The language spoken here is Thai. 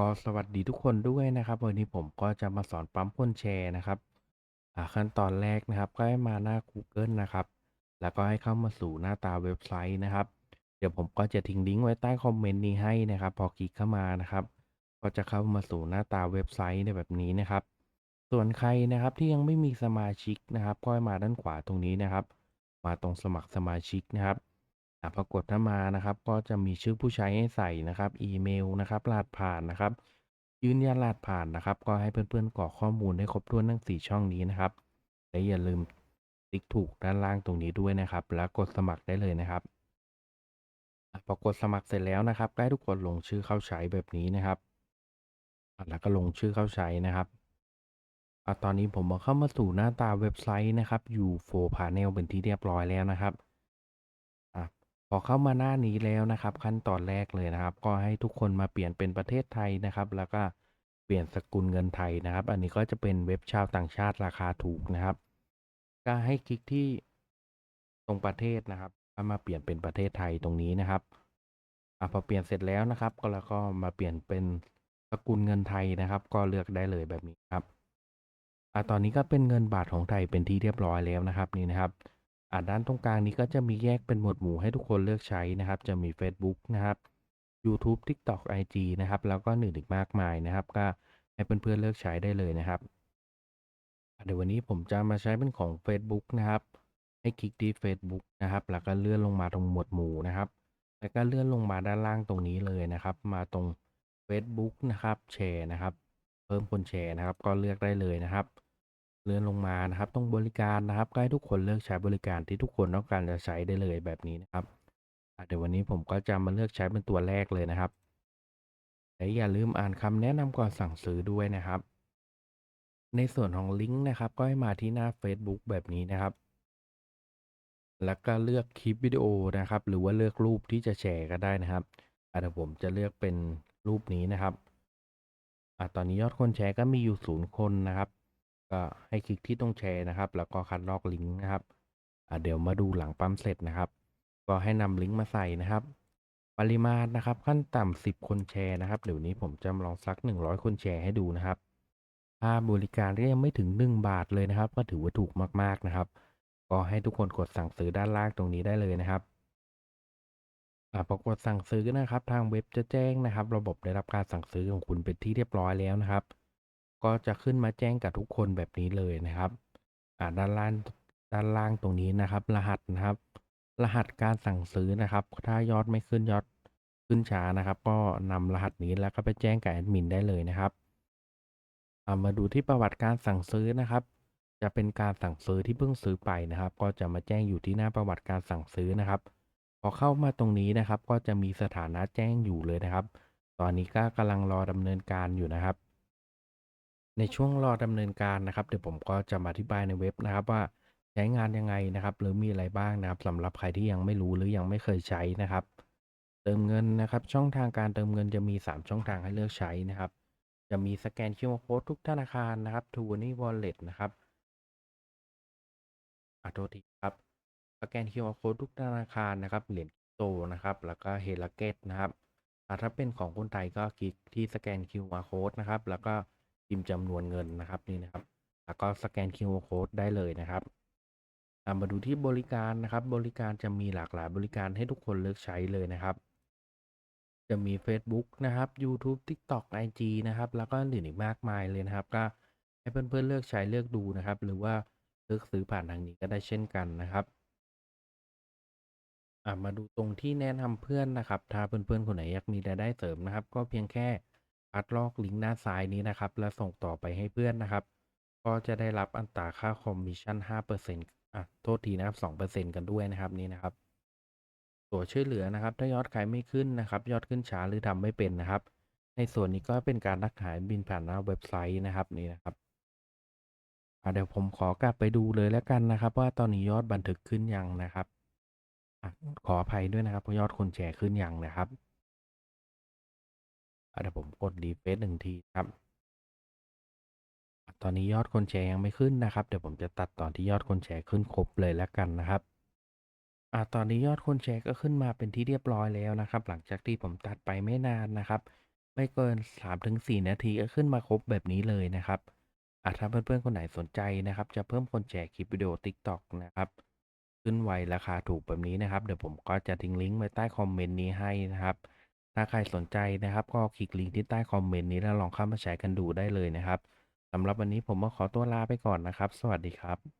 ก็สวัสดีทุกคนด้วยนะครับ วันนี้ผมก็จะมาสอนปั๊มคนแชร์นะครับขั้นตอนแรกนะครับก็ให้มาหน้า Google นะครับ แล้วก็ให้เข้ามาสู่หน้าตาเว็บไซต์นะครับ เดี๋ยวผมก็จะทิ้งลิงก์ไว้ใต้คอมเมนต์นี้ให้นะครับ พอคลิกเข้ามานะครับ ก็จะเข้ามาสู่หน้าตาเว็บไซต์ในแบบนี้นะครับ ส่วนใครนะครับที่ยังไม่มีสมาชิกนะครับ ก็ให้มาด้านขวาตรงนี้นะครับ มาตรงสมัครสมาชิกนะครับ อ่าพกดเข้ามานะครับ ก็จะมีชื่อผู้ใช้ให้ใส่นะครับ อีเมลนะครับรหัสผ่านนะครับ ยืนยันรหัสผ่านนะครับ ก็ให้เพื่อนๆกรอกข้อมูลให้ครบถ้วนทั้ง 4 ช่องนี้นะครับ และอย่าลืมติ๊กถูกด้านล่างตรงนี้ด้วยนะครับ แล้วกดสมัครได้เลยนะครับอะพอกดสมัครเสร็จแล้วนะครับก็ให้ทุกคนลงชื่อเข้าใช้แบบนี้นะครับ แล้วก็ลงชื่อเข้าใช้นะครับอะตอนนี้ผมมาเข้ามาสู่หน้าตาเว็บไซต์นะครับอยู่โฟพาเนลเป็นที่เรียบร้อยแล้วนะครับ พอเข้ามาหน้านี้แล้วนะครับ ขั้นตอนแรกเลยนะครับ ก็ให้ทุกคนมาเปลี่ยนเป็นประเทศไทยนะครับ แล้วก็เปลี่ยนสกุลเงินไทยนะครับ อันนี้ก็จะเป็นเว็บชาวต่างชาติราคาถูกนะครับ ก็ให้คลิกที่ตรงประเทศนะครับก็มาเปลี่ยนเป็นประเทศไทยตรงนี้นะครับอพอเปลี่ยนเสร็จแล้วนะครับ ก็แล้วก็มาเปลี่ยนเป็นสกุลเงินไทยนะครับ ก็เลือกได้เลยแบบนี้ครับอะตอนนี้ก็เป็นเงินบาทของไทยเป็นที่เรียบร้อยแล้วนะครับนี่นะครับ อ่าด้านตรงกลางนี้ก็จะมีแยกเป็นหมวดหมู่ให้ทุกคนเลือกใช้นะครับ จะมี Facebook นะครับ YouTube TikTok IG นะครับ แล้วก็อื่นอีกมากมายนะครับ ก็ให้เพื่อนๆเลือกใช้ได้เลยนะครับ เดี๋ยววันนี้ผมจะมาใช้เป็นของ Facebook นะครับ ให้คลิกที่ Facebook นะครับ แล้วก็เลื่อนลงมาตรงหมวดหมู่นะครับ แล้วก็เลื่อนลงมาด้านล่างตรงนี้เลยนะครับ มาตรง Facebook นะครับแชร์นะครับ เพิ่มคนแชร์นะครับ ก็เลือกได้เลยนะครับ เลื่อนลงมานะครับตรงบริการนะครับก็ให้ทุกคนเลือกใช้บริการที่ทุกคนต้องการจะใช้ได้เลยแบบนี้นะครับเดี๋ยววันนี้ผมก็จะมาเลือกใช้เป็นตัวแรกเลยนะครับและอย่าลืมอ่านคำแนะนำก่อนสั่งซื้อด้วยนะครับ ในส่วนของลิงก์นะครับก็ให้มาที่หน้า Facebook แบบนี้นะครับ แล้วก็เลือกคลิปวิดีโอนะครับ หรือว่าเลือกรูปที่จะแชร์ก็ได้นะครับอะเดี๋ยวผมจะเลือกเป็นรูปนี้นะครับอตอนนี้ยอดคนแชร์ก็มีอยู่ศูนย์คนนะครับ ก็ให้คลิกที่ตรงแชร์นะครับ แล้วก็คัดลอกลิงก์นะครับเดี๋ยวมาดูหลังปั๊มเสร็จนะครับ ก็ให้นำลิงก์มาใส่นะครับ ปริมาณนะครับ ขั้นต่ำ10 คนแชร์นะครับเดี๋ยวนี้ผมจะลองสัก 100 คนแชร์ให้ดูนะครับค่าบริการก็ยังไม่ถึง 1 บาทเลยนะครับ ก็ถือว่าถูกมากๆนะครับ ก็ให้ทุกคนกดสั่งซื้อด้านล่างตรงนี้ได้เลยนะครับอ่าพอกดสั่งซื้อนะครับ ทางเว็บจะแจ้งนะครับ ระบบได้รับการสั่งซื้อของคุณเป็นที่เรียบร้อยแล้วนะครับ ก็จะขึ้นมาแจ้งกับทุกคนแบบนี้เลยนะครับอ่าด้านล่างด้านล่างตรงนี้นะครับ รหัสนะครับ รหัสการสั่งซื้อนะครับ ถ้ายอดไม่ขึ้นยอดขึ้นช้านะครับ ก็นำรหัสนี้แล้วก็ไปแจ้งกับแอดมินได้เลยนะครับามาดูที่ประวัติการสั่งซื้อนะครับ จะเป็นการสั่งซื้อที่เพิ่งซื้อไปนะครับ ก็จะมาแจ้งอยู่ที่หน้าประวัติการสั่งซื้อนะครับ พอเข้ามาตรงนี้นะครับ ก็จะมีสถานะแจ้งอยู่เลยนะครับ ตอนนี้ก็กำลังรอดำเนินการอยู่นะครับ ในช่วงรอดำเนินการนะครับ เดี๋ยวผมก็จะมาอธิบายในเว็บนะครับว่าใช้งานยังไงนะครับ หรือมีอะไรบ้างนะครับสำหรับใครที่ยังไม่รู้หรือยังไม่เคยใช้นะครับ เติมเงินนะครับ ช่องทางการเติมเงินจะมี 3 ช่องทางให้เลือกใช้นะครับ จะมีสแกน QR Code ทุกธนาคารนะครับ t ู a n y Wallet นะครับอะโทษทีครับสแกน QR Code ทุกธนาคารนะครับเหรียญกิโตนะครับ แล้วก็เฮล a เกตนะครับถ้าเป็นของคนไทยก็คลิกที่สแกน QR Code นะครับ แล้วก็ พิมพ์จำนวนเงินนะครับนี่นะครับ แล้วก็สแกน QR Code ได้เลยนะครับมาดูที่บริการนะครับ บริการจะมีหลากหลายบริการให้ทุกคนเลือกใช้เลยนะครับ จะมี Facebook นะครับ YouTube TikTok IG นะครับ แล้วก็อื่นอีกมากมายเลยนะครับ ก็ให้เพื่อนๆเลือกใช้เลือกดูนะครับ หรือว่าเลือกซื้อผ่านทางนี้ก็ได้เช่นกันนะครับมาดูตรงที่แนะนำเพื่อนนะครับ ถ้าเพื่อนๆคนไหนอยากมีรายได้เสริมนะครับ ก็เพียงแค่ คัดลอกลิงก์หน้าซ้ายนี้นะครับ แล้วส่งต่อไปให้เพื่อนนะครับ ก็จะได้รับอัตราค่าคอมมิชชั่น 5%อะโทษทีนะครับ 2%กันด้วยนะครับนี่นะครับ ตัวช่วยเหลือนะครับ ถ้ายอดขายไม่ขึ้นนะครับ ยอดขึ้นช้าหรือทำไม่เป็นนะครับ ในส่วนนี้ก็เป็นการรักขายบินผ่านหน้าเว็บไซต์นะครับนี่นะครับเดี๋ยวผมขอกลับไปดูเลยแล้วกันนะครับ ว่าตอนนี้ยอดบันทึกขึ้นยังนะครับอขออภัยด้วยนะครับเพราะยอดคนแชร์ขึ้นยังนะครับ เดี๋ยวผมกดรีเฟซหนึ่งทีครับ ตอนนี้ยอดคนแชร์ยังไม่ขึ้นนะครับ เดี๋ยวผมจะตัดตอนที่ยอดคนแชร์ขึ้นครบเลยแล้วกันนะครับอะตอนนี้ยอดคนแชร์ก็ขึ้นมาเป็นที่เรียบร้อยแล้วนะครับ หลังจากที่ผมตัดไปไม่นานนะครับ ไม่เกิน 3-4 นาทีก็ขึ้นมาครบแบบนี้เลยนะครับอะถ้าเพื่อนๆคนไหนสนใจนะครับ จะเพิ่มคนแชร์คลิปวิดีโอ TikTok นะครับ ขึ้นไวราคาถูกแบบนี้นะครับ เดี๋ยวผมก็จะทิ้งลิงก์ไว้ใต้คอมเมนต์นี้ให้นะครับ ถ้าใครสนใจนะครับ ก็คลิกลิงก์ที่ใต้คอมเมนต์นี้แล้วลองเข้ามาแชร์กันดูได้เลยนะครับสำหรับวันนี้ผมก็ขอตัวลาไปก่อนนะครับ สวัสดีครับ